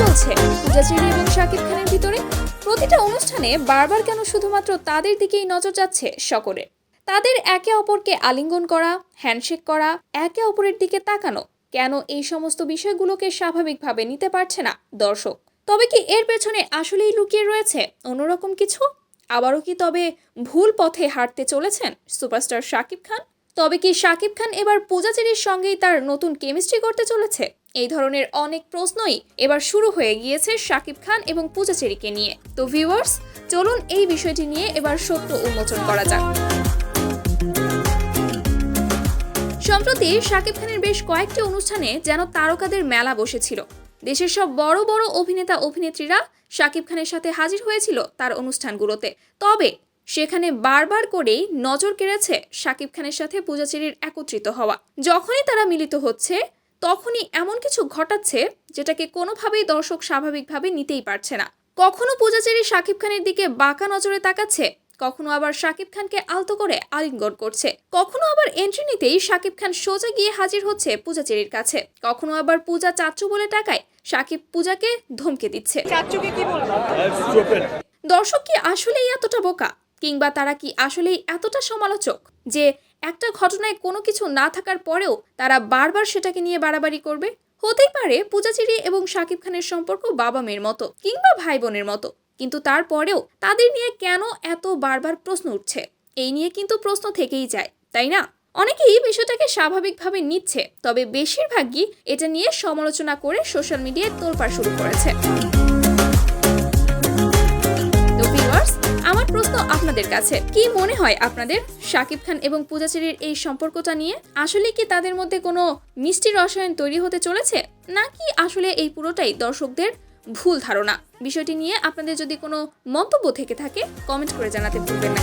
চলছে। পূজাচেরি এবং শাকিব খানের ভিতরে প্রতিটা অনুষ্ঠানে বারবার কেন শুধুমাত্র তাদের দিকেই নজর যাচ্ছে সকলে? তাদের একে অপরকে আলিঙ্গন করা হ্যান্ডশেক করা, একে অপরের দিকে তাকানো কেন এই সমস্ত বিষয়গুলোকে স্বাভাবিকভাবে নিতে পারছে না দর্শক? তবে কি এর পেছনে আসলেই লুকিয়ে রয়েছে অন্যরকম কিছু? আবারও কি তবে ভুল পথে হাঁটতে চলেছেন সুপারস্টার শাকিব খান? তবে কি শাকিব খান এবার পূজাচেরির সঙ্গেই তার নতুন কেমিস্ট্রি করতে চলেছে? এই ধরনের অনেক প্রশ্নই এবার শুরু হয়ে গিয়েছে শাকিব খান এবং পূজাচেরিকে নিয়ে। তো ভিউয়ার্স চলুন এই বিষয়টি নিয়ে এবার সত্য উন্মোচন করা যাক। সম্প্রতি শাকিব খানের বেশ কয়েকটি অনুষ্ঠানে যেন তারকাদের মেলা বসেছিল। দেশের সব বড় বড় অভিনেতা, অভিনেত্রীরা শাকিব খানের সাথে হাজির হয়েছিল তার অনুষ্ঠানগুলোতে। তবে সেখানে বারবার করেই নজর কেড়েছে শাকিব খানের সাথে পূজাচেরির একত্রিত হওয়া। যখনই তারা মিলিত হচ্ছে তখনই এমন কিছু ঘটাচ্ছে যেটাকে কোনোভাবেই দর্শক স্বাভাবিকভাবে নিতেই পারছে না। কখনো পূজাচেরি শাকিব খানের দিকে বাঁকা নজরে তাকাচ্ছে কখনো আবার শাকিব খানকে আলতো করে আলিঙ্গন করছে। কখনো আবার এন্ট্রি নিতেই শাকিব খান সোজা গিয়ে হাজির হচ্ছে পূজাচেরির কাছে। কখনো আবার পূজা চাচ্চু বলে টাকায় শাকিব পূজাকে ধমকে দিচ্ছে। দর্শক কি আসলেই এতটা বোকা কিংবা তারা কি আসলেই এতটা সমালোচক যে একটা ঘটনায় কোনো কিছু না থাকার পরেও তারা বারবার সেটাকে নিয়ে বাড়াবাড়ি করবে? হতেই পারে পূজাচিরি এবং শাকিব খানের সম্পর্ক বাবা মেয়ের মতো কিংবা ভাই বোনের মতো। কিন্তু তারপরেও তাদের নিয়ে কেন এত বারবার প্রশ্ন উঠছে? এই নিয়ে কিন্তু প্রশ্ন থেকেই যায়, তাই না? অনেকেই বিষয়টাকে স্বাভাবিকভাবে নিচ্ছে, তবে বেশিরভাগই এটা নিয়ে সমালোচনা করে সোশ্যাল মিডিয়ায় তোলপাড় শুরু করেছে। আপনাদের কাছে। কি মনে হয় আপনাদের? শাকিব খান এবং পূজাচেরির এই সম্পর্কটা নিয়ে? আসলে কি তাদের মধ্যে কোনো মিষ্টি রসায়ন তৈরি হতে চলেছে? নাকি আসলে এই পুরোটাই দর্শকদের ভুল ধারণা? বিষয়টি নিয়ে আপনাদের যদি কোনো মন্তব্য থেকে থাকে কমেন্ট করে জানাতে ভুলবেন না।